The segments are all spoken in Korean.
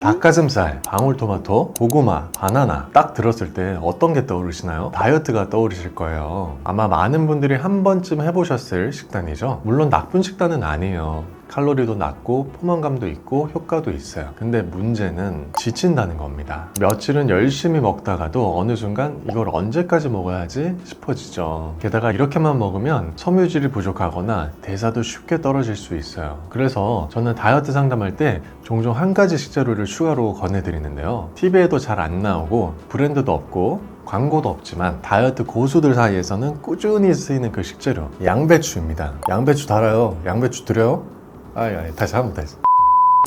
닭가슴살, 방울토마토, 고구마, 바나나 딱 들었을 때 어떤 게 떠오르시나요? 다이어트가 떠오르실 거예요. 아마 많은 분들이 한 번쯤 해보셨을 식단이죠. 물론 나쁜 식단은 아니에요. 칼로리도 낮고 포만감도 있고 효과도 있어요. 근데 문제는 지친다는 겁니다. 며칠은 열심히 먹다가도 어느 순간 이걸 언제까지 먹어야지 싶어지죠. 게다가 이렇게만 먹으면 섬유질이 부족하거나 대사도 쉽게 떨어질 수 있어요. 그래서 저는 다이어트 상담할 때 종종 한 가지 식재료를 추가로 권해드리는데요. TV에도 잘 안 나오고 브랜드도 없고 광고도 없지만 다이어트 고수들 사이에서는 꾸준히 쓰이는 그 식재료 양배추입니다. 양배추 달아요. 양배추 드려요? 아이 아이 다시 한번 다시.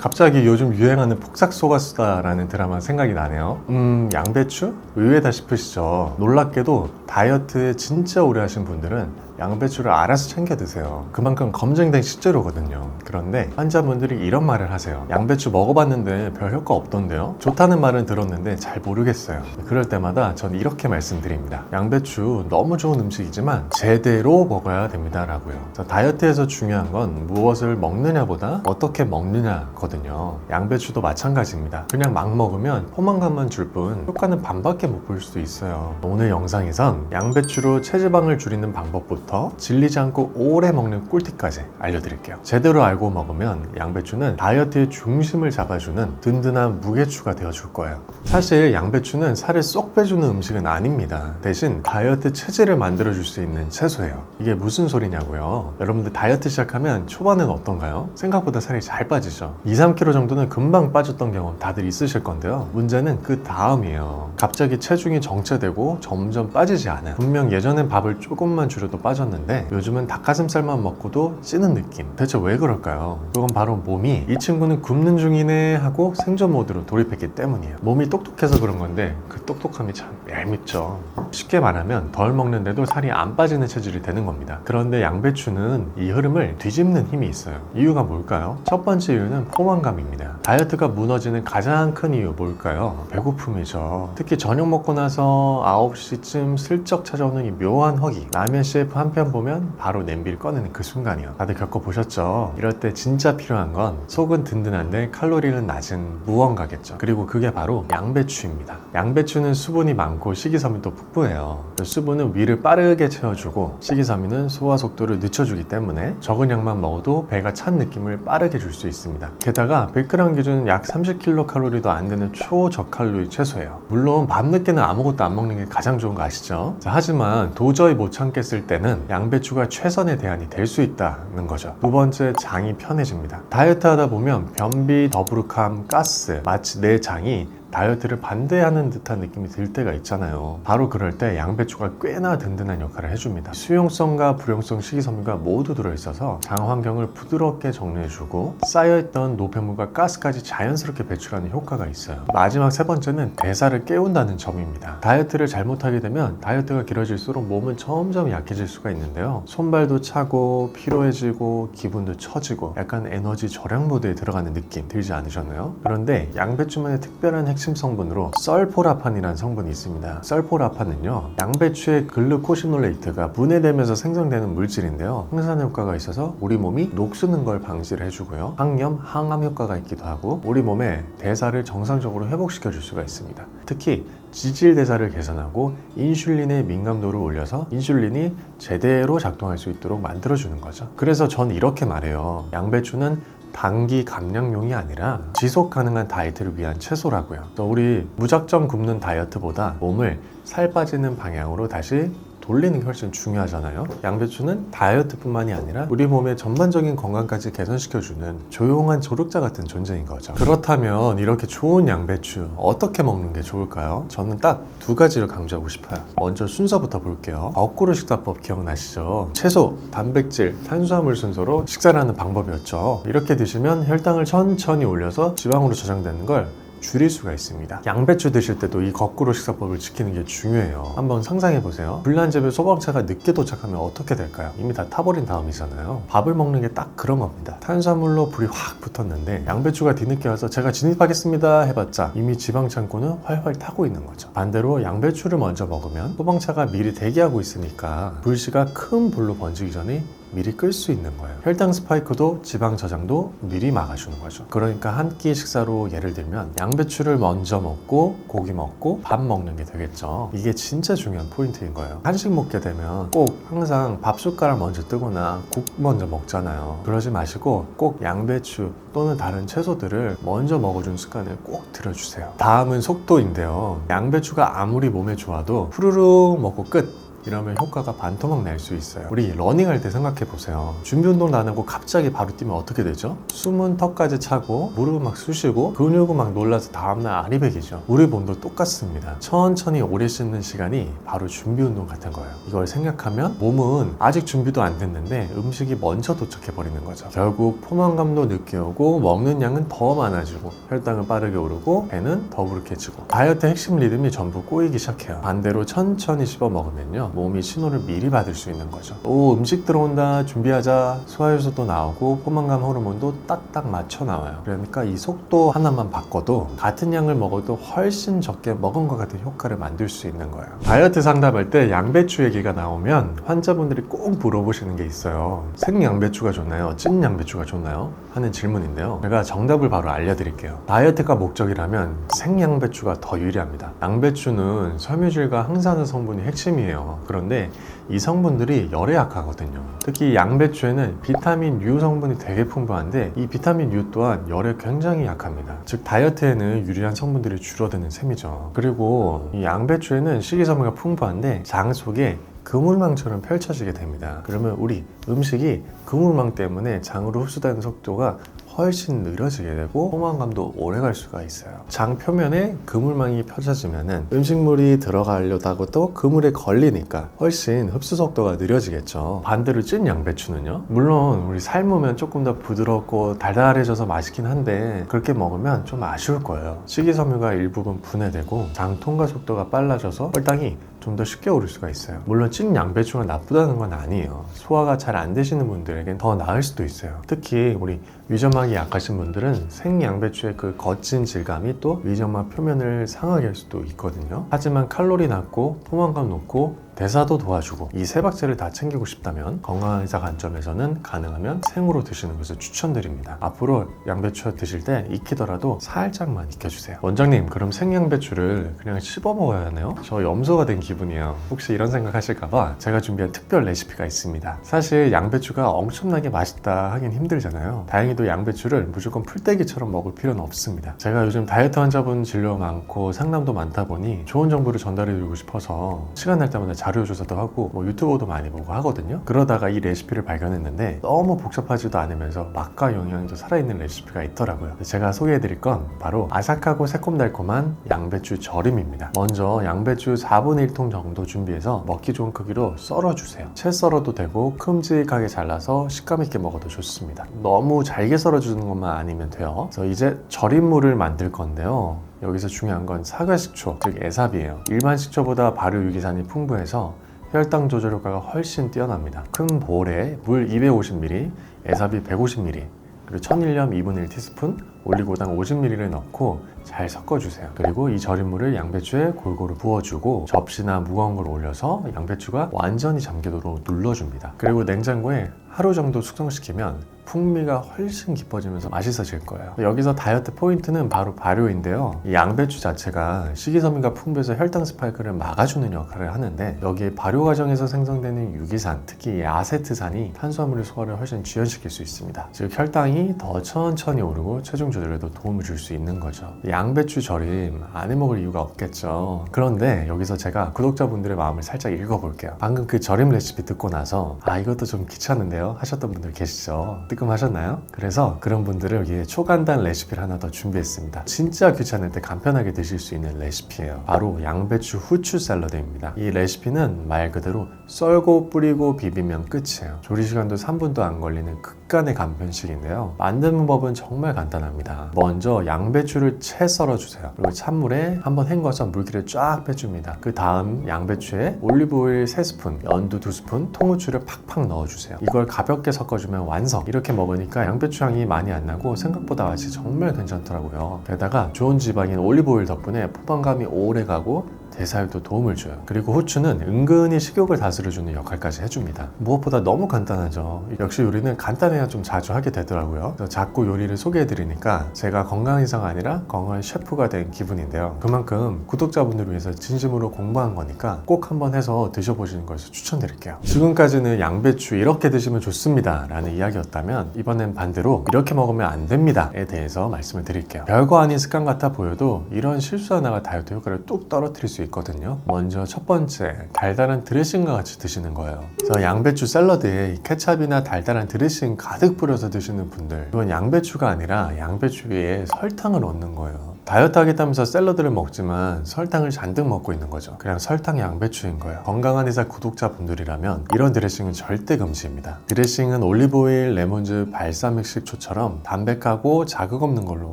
갑자기 요즘 유행하는 폭삭 속았수다라는 드라마 생각이 나네요. 음, 양배추? 의외다 싶으시죠? 놀랍게도 다이어트에 진짜 오래 하신 분들은 양배추를 알아서 챙겨 드세요. 그만큼 검증된 식재료거든요. 그런데 환자분들이 이런 말을 하세요. 양배추 먹어봤는데 별 효과 없던데요? 좋다는 말은 들었는데 잘 모르겠어요. 그럴 때마다 전 이렇게 말씀드립니다. 양배추 너무 좋은 음식이지만 제대로 먹어야 됩니다라고요. 자, 다이어트에서 중요한 건 무엇을 먹느냐보다 어떻게 먹느냐거든요. 양배추도 마찬가지입니다. 그냥 막 먹으면 포만감만 줄 뿐 효과는 반밖에 못 볼 수도 있어요. 오늘 영상에선 양배추로 체지방을 줄이는 방법 부터 질리지 않고 오래 먹는 꿀팁까지 알려드릴게요. 제대로 알고 먹으면 양배추는 다이어트의 중심을 잡아주는 든든한 무게추가 되어줄 거예요. 사실 양배추는 살을 쏙 빼주는 음식은 아닙니다. 대신 다이어트 체질을 만들어줄 수 있는 채소예요. 이게 무슨 소리냐고요? 여러분들 다이어트 시작하면 초반은 어떤가요? 생각보다 살이 잘 빠지죠. 2, 3kg 정도는 금방 빠졌던 경험 다들 있으실 건데요. 문제는 그 다음이에요. 갑자기 체중이 정체되고 점점 빠지지 않아요. 분명 예전엔 밥을 조금만 줄여도 빠 졌는데 요즘은 닭가슴살만 먹고도 찌는 느낌. 대체 왜 그럴까요? 그건 바로 몸이 이 친구는 굶는 중이네 하고 생존 모드로 돌입했기 때문이에요. 몸이 똑똑해서 그런 건데 그 똑똑함이 참 얄밉죠. 쉽게 말하면 덜 먹는데도 살이 안 빠지는 체질이 되는 겁니다. 그런데 양배추는 이 흐름을 뒤집는 힘이 있어요. 이유가 뭘까요? 첫 번째 이유는 포만감입니다. 다이어트가 무너지는 가장 큰 이유 뭘까요? 배고픔이죠. 특히 저녁 먹고 나서 9시쯤 슬쩍 찾아오는 이 묘한 허기. 라면 CF 한편 보면 바로 냄비를 꺼내는 그 순간이요. 다들 겪어보셨죠? 이럴 때 진짜 필요한 건 속은 든든한데 칼로리는 낮은 무언가겠죠. 그리고 그게 바로 양배추입니다. 양배추는 수분이 많고 식이섬유도 풍부해요. 그 수분은 위를 빠르게 채워주고 식이섬유는 소화 속도를 늦춰주기 때문에 적은 양만 먹어도 배가 찬 느낌을 빠르게 줄 수 있습니다. 게다가 100g 기준 약 30kcal도 안 되는 초저칼로리 채소예요. 물론 밤늦게는 아무것도 안 먹는 게 가장 좋은 거 아시죠? 자, 하지만 도저히 못 참겠을 때는 양배추가 최선의 대안이 될 수 있다는 거죠. 두 번째, 장이 편해집니다. 다이어트 하다 보면 변비, 더부룩함, 가스, 마치 내 장이 다이어트를 반대하는 듯한 느낌이 들 때가 있잖아요. 바로 그럴 때 양배추가 꽤나 든든한 역할을 해줍니다. 수용성과 불용성 식이섬유가 모두 들어있어서 장 환경을 부드럽게 정리해주고 쌓여있던 노폐물과 가스까지 자연스럽게 배출하는 효과가 있어요. 마지막 세 번째는 대사를 깨운다는 점입니다. 다이어트를 잘못하게 되면 다이어트가 길어질수록 몸은 점점 약해질 수가 있는데요. 손발도 차고 피로해지고 기분도 처지고 약간 에너지 절약 모드에 들어가는 느낌 들지 않으셨나요? 그런데 양배추만의 특별한 핵심 성분으로 썰포라판이라는 성분이 있습니다. 썰포라판은요, 양배추의 글루코시놀레이트가 분해되면서 생성되는 물질인데요. 항산 효과가 있어서 우리 몸이 녹쓰는 걸 방지를 해주고요. 항염, 항암 효과가 있기도 하고 우리 몸의 대사를 정상적으로 회복시켜 줄 수가 있습니다. 특히 지질 대사를 개선하고 인슐린의 민감도를 올려서 인슐린이 제대로 작동할 수 있도록 만들어주는 거죠. 그래서 전 이렇게 말해요. 양배추는 단기 감량용이 아니라 지속 가능한 다이어트를 위한 채소라고요. 또 우리 무작정 굶는 다이어트보다 몸을 살 빠지는 방향으로 다시 돌리는 게 훨씬 중요하잖아요. 양배추는 다이어트뿐만이 아니라 우리 몸의 전반적인 건강까지 개선시켜주는 조용한 조력자 같은 존재인 거죠. 그렇다면 이렇게 좋은 양배추 어떻게 먹는 게 좋을까요? 저는 딱 두 가지를 강조하고 싶어요. 먼저 순서부터 볼게요. 거꾸로 식사법 기억나시죠? 채소, 단백질, 탄수화물 순서로 식사를 하는 방법이었죠. 이렇게 드시면 혈당을 천천히 올려서 지방으로 저장되는 걸 줄일 수가 있습니다. 양배추 드실 때도 이 거꾸로 식사법을 지키는 게 중요해요. 한번 상상해 보세요. 불난집에 소방차가 늦게 도착하면 어떻게 될까요? 이미 다 타버린 다음이잖아요. 밥을 먹는 게 딱 그런 겁니다. 탄수화물로 불이 확 붙었는데 양배추가 뒤늦게 와서 제가 진입하겠습니다 해봤자 이미 지방 창고는 활활 타고 있는 거죠. 반대로 양배추를 먼저 먹으면 소방차가 미리 대기하고 있으니까 불씨가 큰 불로 번지기 전에 미리 끌 수 있는 거예요. 혈당 스파이크도 지방 저장도 미리 막아주는 거죠. 그러니까 한 끼 식사로 예를 들면 양배추를 먼저 먹고 고기 먹고 밥 먹는 게 되겠죠. 이게 진짜 중요한 포인트인 거예요. 한식 먹게 되면 꼭 항상 밥 숟가락 먼저 뜨거나 국 먼저 먹잖아요. 그러지 마시고 꼭 양배추 또는 다른 채소들을 먼저 먹어주는 습관을 꼭 들여주세요. 다음은 속도인데요. 양배추가 아무리 몸에 좋아도 후루룩 먹고 끝. 이러면 효과가 반토막 날 수 있어요. 우리 러닝할 때 생각해 보세요. 준비 운동도 안 하고 갑자기 바로 뛰면 어떻게 되죠? 숨은 턱까지 차고 무릎은 막 쑤시고 근육은 막 놀라서 다음날 아리백이죠. 우리 몸도 똑같습니다. 천천히 오래 씻는 시간이 바로 준비 운동 같은 거예요. 이걸 생각하면 몸은 아직 준비도 안 됐는데 음식이 먼저 도착해 버리는 거죠. 결국 포만감도 늦게 오고 먹는 양은 더 많아지고 혈당은 빠르게 오르고 배는 더부룩해지고 다이어트 핵심 리듬이 전부 꼬이기 시작해요. 반대로 천천히 씹어 먹으면요. 몸이 신호를 미리 받을 수 있는 거죠. 오, 음식 들어온다, 준비하자, 소화효소도 나오고, 포만감 호르몬도 딱딱 맞춰 나와요. 그러니까 이 속도 하나만 바꿔도 같은 양을 먹어도 훨씬 적게 먹은 것 같은 효과를 만들 수 있는 거예요. 다이어트 상담할 때 양배추 얘기가 나오면 환자분들이 꼭 물어보시는 게 있어요. 생 양배추가 좋나요? 찐 양배추가 좋나요? 하는 질문인데요. 제가 정답을 바로 알려드릴게요. 다이어트가 목적이라면 생양배추가 더 유리합니다. 양배추는 섬유질과 항산화 성분이 핵심이에요. 그런데 이 성분들이 열에 약하거든요. 특히 양배추에는 비타민 U 성분이 되게 풍부한데 이 비타민 U 또한 열에 굉장히 약합니다. 즉 다이어트에는 유리한 성분들이 줄어드는 셈이죠. 그리고 이 양배추에는 식이섬유가 풍부한데 장 속에 그물망처럼 펼쳐지게 됩니다. 그러면 우리 음식이 그물망 때문에 장으로 흡수되는 속도가 훨씬 느려지게 되고 포만감도 오래 갈 수가 있어요. 장 표면에 그물망이 펼쳐지면은 음식물이 들어가려다고 또 그물에 걸리니까 훨씬 흡수 속도가 느려지겠죠. 반대로 찐 양배추는요. 물론 우리 삶으면 조금 더 부드럽고 달달해져서 맛있긴 한데 그렇게 먹으면 좀 아쉬울 거예요. 식이섬유가 일부분 분해되고 장 통과 속도가 빨라져서 혈당이 좀 더 쉽게 오를 수가 있어요. 물론 찐 양배추가 나쁘다는 건 아니에요. 소화가 잘 안 되시는 분들에겐 더 나을 수도 있어요. 특히 우리 위점막이 약하신 분들은 생 양배추의 그 거친 질감이 또 위점막 표면을 상하게 할 수도 있거든요. 하지만 칼로리 낮고 포만감 높고 대사도 도와주고 이 세 박제를 다 챙기고 싶다면 건강 의사 관점에서는 가능하면 생으로 드시는 것을 추천드립니다. 앞으로 양배추 드실 때 익히더라도 살짝만 익혀주세요. 원장님 그럼 생양배추를 그냥 씹어 먹어야 하나요? 저 염소가 된 기분이에요. 혹시 이런 생각 하실까봐 제가 준비한 특별 레시피가 있습니다. 사실 양배추가 엄청나게 맛있다 하긴 힘들잖아요. 다행히도 양배추를 무조건 풀떼기처럼 먹을 필요는 없습니다. 제가 요즘 다이어트 환자분 진료 많고 상담도 많다 보니 좋은 정보를 전달해드리고 싶어서 시간 날 때마다 자료 조사도 하고 뭐 유튜버도 많이 보고 하거든요. 그러다가 이 레시피를 발견했는데 너무 복잡하지도 않으면서 맛과 영양도 살아있는 레시피가 있더라고요. 제가 소개해드릴 건 바로 아삭하고 새콤달콤한 양배추 절임입니다. 먼저 양배추 4분의 1통 정도 준비해서 먹기 좋은 크기로 썰어주세요. 채 썰어도 되고 큼직하게 잘라서 식감 있게 먹어도 좋습니다. 너무 잘게 썰어주는 것만 아니면 돼요. 그래서 이제 절임물을 만들 건데요. 여기서 중요한 건 사과 식초, 즉 에삽이에요. 일반 식초보다 발효 유기산이 풍부해서 혈당 조절 효과가 훨씬 뛰어납니다. 큰 볼에 물 250ml, 에삽이 150ml, 그리고 천일염 2분의 1 티스푼, 올리고당 50ml를 넣고 잘 섞어주세요. 그리고 이 절임물을 양배추에 골고루 부어주고 접시나 무거운 걸 올려서 양배추가 완전히 잠기도록 눌러줍니다. 그리고 냉장고에 하루 정도 숙성시키면 풍미가 훨씬 깊어지면서 맛있어질 거예요. 여기서 다이어트 포인트는 바로 발효인데요. 이 양배추 자체가 식이섬유가 풍부해서 혈당 스파이크를 막아주는 역할을 하는데 여기에 발효 과정에서 생성되는 유기산, 특히 이 아세트산이 탄수화물의 소화를 훨씬 지연시킬 수 있습니다. 즉 혈당이 더 천천히 오르고 체중 조절에도 도움을 줄 수 있는 거죠. 양배추 절임 안 해먹을 이유가 없겠죠. 그런데 여기서 제가 구독자분들의 마음을 살짝 읽어볼게요. 방금 그 절임 레시피 듣고 나서 아 이것도 좀 귀찮은데요 하셨던 분들 계시죠. 뜨끔하셨나요? 그래서 그런 분들을 여기에 초간단 레시피를 하나 더 준비했습니다. 진짜 귀찮을 때 간편하게 드실 수 있는 레시피예요. 바로 양배추 후추 샐러드입니다. 이 레시피는 말 그대로 썰고 뿌리고 비비면 끝이에요. 조리 시간도 3분도 안 걸리는 극간의 간편식인데요. 만드는 법은 정말 간단합니다. 먼저 양배추를 채 썰어주세요. 그리고 찬물에 한번 헹궈서 물기를 쫙 빼줍니다. 그 다음 양배추에 올리브오일 3스푼, 연두 2스푼, 통후추를 팍팍 넣어주세요. 이걸 가볍게 섞어주면 완성. 이렇게 먹으니까 양배추 향이 많이 안 나고 생각보다 맛이 정말 괜찮더라고요. 게다가 좋은 지방인 올리브오일 덕분에 포만감이 오래 가고 대사에도 도움을 줘요. 그리고 후추는 은근히 식욕을 다스려주는 역할까지 해줍니다. 무엇보다 너무 간단하죠. 역시 요리는 간단해야 좀 자주 하게 되더라고요. 자꾸 요리를 소개해드리니까 제가 건강의사가 아니라 건강 셰프가 된 기분인데요. 그만큼 구독자분들을 위해서 진심으로 공부한 거니까 꼭 한번 해서 드셔보시는 것을 추천드릴게요. 지금까지는 양배추 이렇게 드시면 좋습니다 라는 이야기였다면 이번엔 반대로 이렇게 먹으면 안 됩니다 에 대해서 말씀을 드릴게요. 별거 아닌 습관 같아 보여도 이런 실수 하나가 다이어트 효과를 뚝 떨어뜨릴 수 있 거든요. 먼저 첫 번째 달달한 드레싱과 같이 드시는 거예요. 그래서 양배추 샐러드에 이 케찹이나 달달한 드레싱 가득 뿌려서 드시는 분들 이건 양배추가 아니라 양배추 위에 설탕을 얹는 거예요. 다이어트 하겠다면서 샐러드를 먹지만 설탕을 잔뜩 먹고 있는 거죠. 그냥 설탕 양배추인 거예요. 건강한 의사 구독자분들이라면 이런 드레싱은 절대 금지입니다. 드레싱은 올리브오일, 레몬즙, 발사믹 식초처럼 담백하고 자극 없는 걸로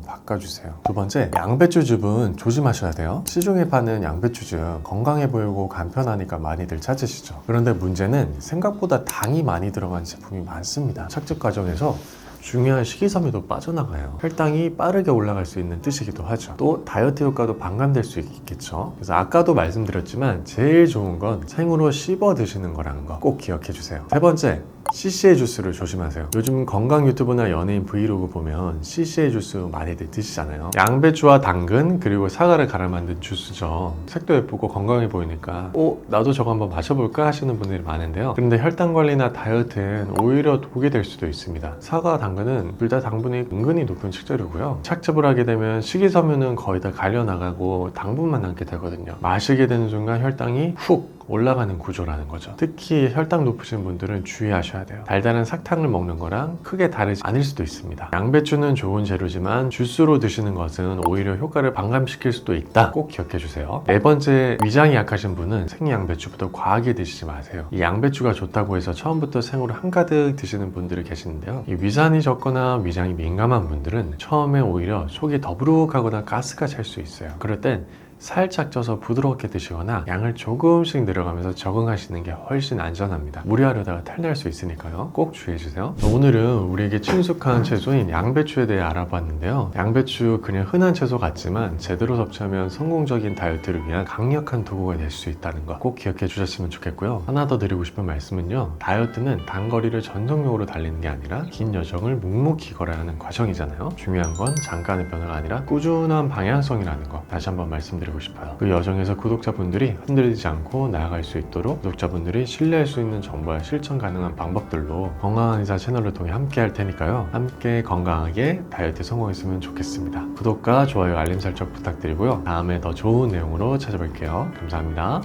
바꿔주세요. 두 번째, 양배추즙은 조심하셔야 돼요. 시중에 파는 양배추즙 건강해 보이고 간편하니까 많이들 찾으시죠. 그런데 문제는 생각보다 당이 많이 들어간 제품이 많습니다. 착즙 과정에서 중요한 식이섬유도 빠져나가요. 혈당이 빠르게 올라갈 수 있는 뜻이기도 하죠. 또 다이어트 효과도 반감될 수 있겠죠. 그래서 아까도 말씀드렸지만 제일 좋은 건 생으로 씹어 드시는 거라는 거 꼭 기억해 주세요. 세 번째, CCA 주스를 조심하세요. 요즘 건강 유튜브나 연예인 브이로그 보면 CCA 주스 많이들 드시잖아요. 양배추와 당근 그리고 사과를 갈아 만든 주스죠. 색도 예쁘고 건강해 보이니까 어 나도 저거 한번 마셔볼까 하시는 분들이 많은데요. 그런데 혈당 관리나 다이어트엔 오히려 독이 될 수도 있습니다. 사과, 당근은 둘 다 당분이 은근히 높은 식재료고요. 착즙을 하게 되면 식이섬유는 거의 다 갈려 나가고 당분만 남게 되거든요. 마시게 되는 순간 혈당이 훅 올라가는 구조라는 거죠. 특히 혈당 높으신 분들은 주의하셔야 돼요. 달달한 사탕을 먹는 거랑 크게 다르지 않을 수도 있습니다. 양배추는 좋은 재료지만 주스로 드시는 것은 오히려 효과를 반감시킬 수도 있다. 꼭 기억해 주세요. 네 번째, 위장이 약하신 분은 생양배추부터 과하게 드시지 마세요. 이 양배추가 좋다고 해서 처음부터 생으로 한가득 드시는 분들이 계시는데요. 이 위산이 적거나 위장이 민감한 분들은 처음에 오히려 속이 더부룩하거나 가스가 찰 수 있어요. 그럴 땐 살짝 쪄서 부드럽게 드시거나 양을 조금씩 늘어가면서 적응하시는 게 훨씬 안전합니다. 무리하려다가 탈날 수 있으니까요. 꼭 주의해주세요. 오늘은 우리에게 친숙한 채소인 양배추에 대해 알아봤는데요. 양배추 그냥 흔한 채소 같지만 제대로 섭취하면 성공적인 다이어트를 위한 강력한 도구가 될 수 있다는 거꼭 기억해 주셨으면 좋겠고요. 하나 더 드리고 싶은 말씀은요. 다이어트는 단거리를 전속력으로 달리는 게 아니라 긴 여정을 묵묵히 걸어야 하는 과정이잖아요. 중요한 건 잠깐의 변화가 아니라 꾸준한 방향성이라는 거 다시 한번 말씀 드리고 싶어요. 그 여정에서 구독자분들이 흔들리지 않고 나아갈 수 있도록 구독자분들이 신뢰할 수 있는 정보와 실천 가능한 방법들로 건강한 의사 채널을 통해 함께 할 테니까요. 함께 건강하게 다이어트 성공했으면 좋겠습니다. 구독과 좋아요, 알림 설정 부탁드리고요. 다음에 더 좋은 내용으로 찾아뵐게요. 감사합니다.